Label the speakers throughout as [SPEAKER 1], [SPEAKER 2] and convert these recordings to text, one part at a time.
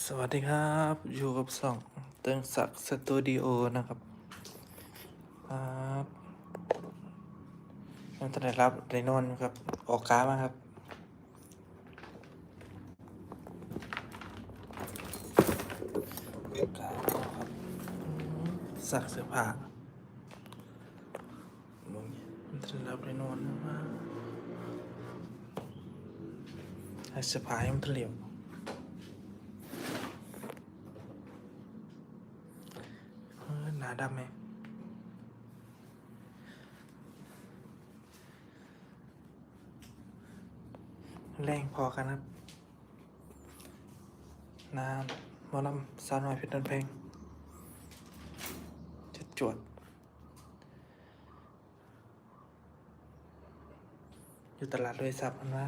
[SPEAKER 1] สวัสดีครับ อยู่กับสองเติงศักดิ์สตูดิโอนะครับครับยังตอนได้รับได้นอนครับ ออกก้ามาครับออกาครับสักเสื้อผ้ามึงยังตอนได้รับได้นอนมาให้เสื้อผ้าให้มันเถลียว เออหนา ดำไหมแรงพอกันครับนานหมอลำสาวน้อยเพชรนันเพลงจะจวดอยู่ตลาดด้วยซับมันว่า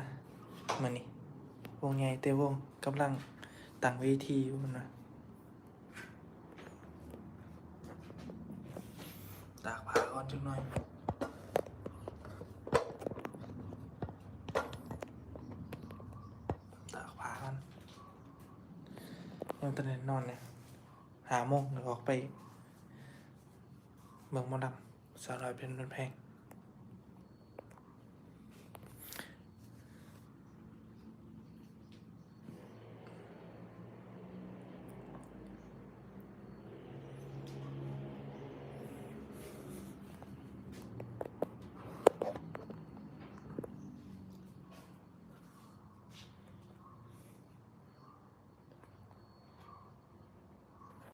[SPEAKER 1] มานี่วงใหญ่เตวงกำลังตั้งเวทีอยู่มันนะ ตากผ้าก่อนจังหน่อยตากผ้ากันยังตอนนี้นอนเนี่ยหาโมงเดี๋ยวออกไป เมืองมอดำสาวน้อยเป็นมันแพง